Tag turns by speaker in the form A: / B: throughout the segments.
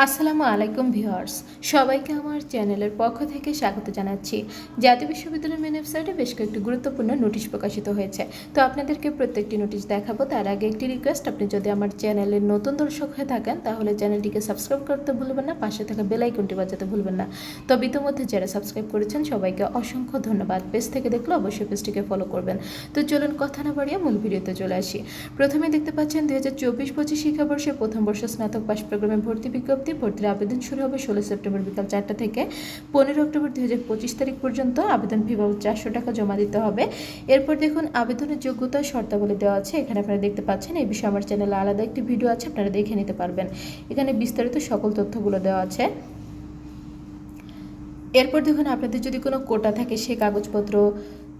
A: আসসালামু আলাইকুম ভিউয়ার্স, সবাইকে আমার চ্যানেলের পক্ষ থেকে স্বাগত জানাচ্ছি। জাতীয় বিশ্ববিদ্যালয়ের মেন ওয়েবসাইটে বেশ কয়েকটি গুরুত্বপূর্ণ নোটিশ প্রকাশিত হয়েছে। তো আপনাদেরকে প্রত্যেকটি নোটিশ দেখাবো, তার আগে একটি রিকোয়েস্ট, আপনি যদি আমার চ্যানেলের নতুন দর্শক হয়ে থাকেন, তাহলে চ্যানেলটিকে সাবস্ক্রাইব করতে ভুলবেন না, পাশে থাকা বেল আইকনটি বাজাতে ভুলবেন না। তবে ইতিমধ্যে যারা সাবস্ক্রাইব করেছেন, সবাইকে অসংখ্য ধন্যবাদ। পেজ থেকে দেখলে অবশ্যই পেজটিকে ফলো করবেন। তো চলুন কথা না বাড়িয়ে মূল ভিডিওতে চলে আসি। প্রথমে দেখতে পাচ্ছেন দু হাজার চব্বিশ পঁচিশ শিক্ষাবর্ষে প্রথম বর্ষ স্নাতক পাশ প্রোগ্রামে ভর্তি বিজ্ঞপ্তি ভর্তির আবেদন শুরু হবে ষোলো সেপ্টেম্বর বিকাল চারটা থেকে। পনেরো অক্টোবর দুই হাজার পঁচিশ তারিখ পর্যন্ত আবেদন ফি বাবদ চারশো টাকা জমা দিতে হবে। এরপর দেখুন, আবেদনের যোগ্যতা শর্তাবলী দেওয়া আছে। এখানে আপনারা দেখতে পাচ্ছেন, এই বিষয়ে আমার চ্যানেলে আলাদা একটি ভিডিও আছে, আপনারা দেখে নিতে পারবেন। এখানে বিস্তারিত সকল তথ্যগুলো দেওয়া আছে। এরপর দেখুন, আপনাদের যদি কোনো কোটা থাকে, সে কাগজপত্র,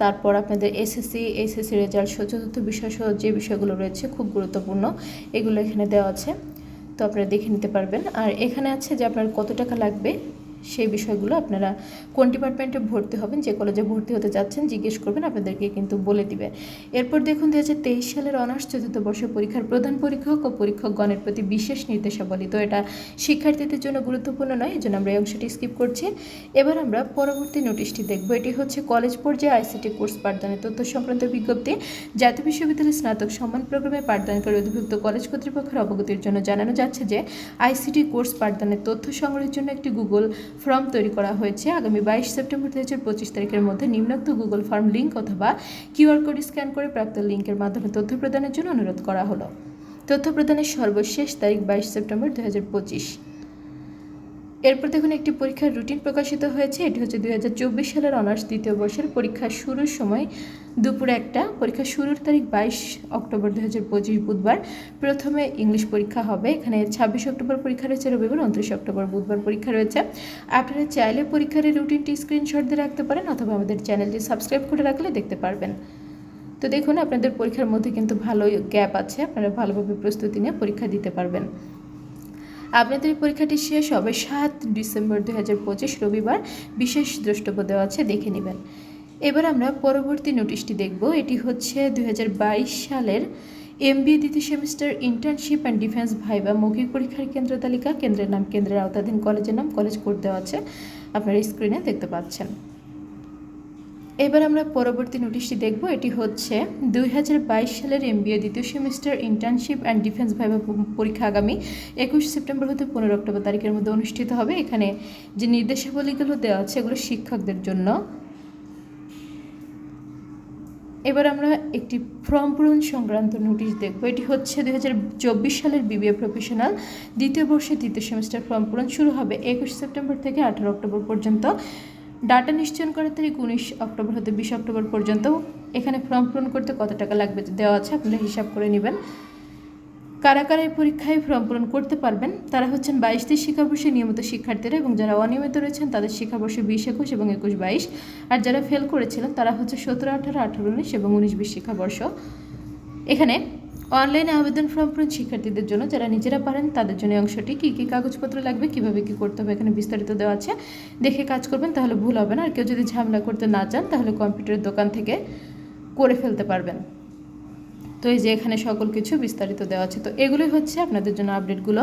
A: তারপর আপনাদের এসএসসি এসএসসি রেজাল্ট চতুর্থ বিষয় সহ যে বিষয়গুলো রয়েছে, খুব গুরুত্বপূর্ণ, এগুলো এখানে দেওয়া আছে। তো আপনারা দেখে নিতে পারবেন। আর এখানে আছে যে আপনার কত টাকা লাগবে? সেই বিষয়গুলো আপনারা কোন ডিপার্টমেন্টে ভর্তি হবেন, যে কলেজে ভর্তি হতে যাচ্ছেন জিজ্ঞেস করবেন, আপনাদেরকে কিন্তু বলে দিবে। এরপর দেখুন দু হাজার তেইশ সালের অনার্স চতুর্থ বর্ষের পরীক্ষার প্রধান পরীক্ষক ও পরীক্ষকগণের প্রতি বিশেষ নির্দেশাবলী। তো এটা শিক্ষার্থীদের জন্য গুরুত্বপূর্ণ নয় এই জন্য আমরা এই অংশটি স্কিপ করছি। এবার আমরা পরবর্তী নোটিশটি দেখব। এটি হচ্ছে কলেজ পর্যায়ে আইসিটি কোর্স পাঠদানের তথ্য সংক্রান্ত বিজ্ঞপ্তি। জাতীয় বিশ্ববিদ্যালয়ের স্নাতক সম্মান প্রোগ্রামে পাঠদানকারী অধিভুক্ত কলেজ কর্তৃপক্ষের অবগতির জন্য জানানো যাচ্ছে যে আইসিটি কোর্স পাঠদানের তথ্য সংগ্রহের জন্য একটি গুগল ফর্ম তৈরি করা হয়েছে আগামী বাইশ সেপ্টেম্বর দু হাজার পঁচিশ তারিখের মধ্যে নিম্নোক্ত গুগল ফর্ম লিঙ্ক অথবা কিউআর কোড স্ক্যান করে প্রাপ্ত লিঙ্কের মাধ্যমে তথ্য প্রদানের জন্য অনুরোধ করা হলো। তথ্য প্রদানের সর্বশেষ তারিখ বাইশ সেপ্টেম্বর দু হাজার পঁচিশ। এরপর দেখুন একটি পরীক্ষার রুটিন প্রকাশিত হয়েছে। এটি হচ্ছে দুই হাজার চব্বিশ সালের অনার্স দ্বিতীয় বর্ষের পরীক্ষা শুরুর সময়, দুপুর একটা, পরীক্ষা শুরুর তারিখ বাইশ অক্টোবর দু হাজার পঁচিশ বুধবার। প্রথমে ইংলিশ পরীক্ষা হবে, এখানে ছাব্বিশ অক্টোবর পরীক্ষা রয়েছে, রবিবার উনত্রিশ অক্টোবর বুধবার পরীক্ষা রয়েছে। আপনারা চাইলে পরীক্ষার রুটিনটি স্ক্রিনশট দিয়ে রাখতে পারেন, অথবা আমাদের চ্যানেলটি সাবস্ক্রাইব করে রাখলে দেখতে পারবেন। তো দেখুন, আপনাদের পরীক্ষার মধ্যে কিন্তু ভালো গ্যাপ আছে, আপনারা ভালোভাবে প্রস্তুতি নিয়ে পরীক্ষা দিতে পারবেন। আপনাদের পরীক্ষাটি শেষ হবে সাত ডিসেম্বর দুই হাজার পঁচিশ, রবিবার। বিশেষ দ্রষ্টব্য দেওয়া আছে, দেখে নেবেন। এবার আমরা পরবর্তী নোটিশটি দেখব। এটি হচ্ছে দুই হাজার বাইশ সালের এমবিএ দ্বিতীয় semester internship and defence viva মৌখিক পরীক্ষার কেন্দ্র তালিকা। কেন্দ্রের নাম, কেন্দ্রের আওতাধীন কলেজের নাম, কলেজ কোড দেওয়া আছে। আপনারা স্ক্রিনে দেখতে পাচ্ছেন। এবার আমরা পরবর্তী নোটিশটি দেখব। এটি হচ্ছে দুই হাজার বাইশ সালের এমবিএ দ্বিতীয় semester internship and defence viva পরীক্ষা আগামী একুশ সেপ্টেম্বর হতে পনেরো অক্টোবর তারিখের মধ্যে অনুষ্ঠিত হবে। এখানে যে নির্দেশাবলীগুলো দেওয়া আছে, এগুলো শিক্ষকদের জন্য। এবার আমরা একটি ফর্ম পূরণ সংক্রান্ত নোটিশ দেখব। এটি হচ্ছে দুই হাজার চব্বিশ সালের বিবিএ প্রফেশনাল দ্বিতীয় বর্ষের দ্বিতীয় সেমিস্টার ফর্ম পূরণ শুরু হবে একুশ সেপ্টেম্বর থেকে আঠারো অক্টোবর পর্যন্ত। ডাটা নিশ্চয়ন করার তারিখ উনিশ অক্টোবর হতে বিশ অক্টোবর পর্যন্ত। এখানে ফর্ম পূরণ করতে কত টাকা লাগবে দেওয়া আছে, আপনারা হিসাব করে নেবেন। কারা কারা এই পরীক্ষায় ফর্ম পূরণ করতে পারবেন। তারা হচ্ছেন বাইশটি শিক্ষাবর্ষে নিয়মিত শিক্ষার্থীরা এবং যারা অনিয়মিত রয়েছেন, তাদের শিক্ষাবর্ষে বিশ একুশ এবং একুশ বাইশ আর যারা ফেল করেছিলেন, তারা হচ্ছে সতেরো, আঠারো আঠারো, উনিশ এবং উনিশ বিশ শিক্ষাবর্ষ। এখানে অনলাইনে আবেদন ফর্ম পূরণ শিক্ষার্থীদের জন্য, যারা নিজেরা পারেন তাদের জন্য অংশটি কী কী কাগজপত্র লাগবে, কীভাবে কী করতে হবে, এখানে বিস্তারিত দেওয়া আছে। দেখে কাজ করবেন, তাহলে ভুল হবে না। আর কেউ যদি ঝামেলা করতে না চান, তাহলে কম্পিউটারের দোকান থেকে করে ফেলতে পারবেন। তো এই যে এখানে সকল কিছু বিস্তারিত দেওয়া আছে। তো এগুলোই হচ্ছে আপনাদের জন্য আপডেটগুলো।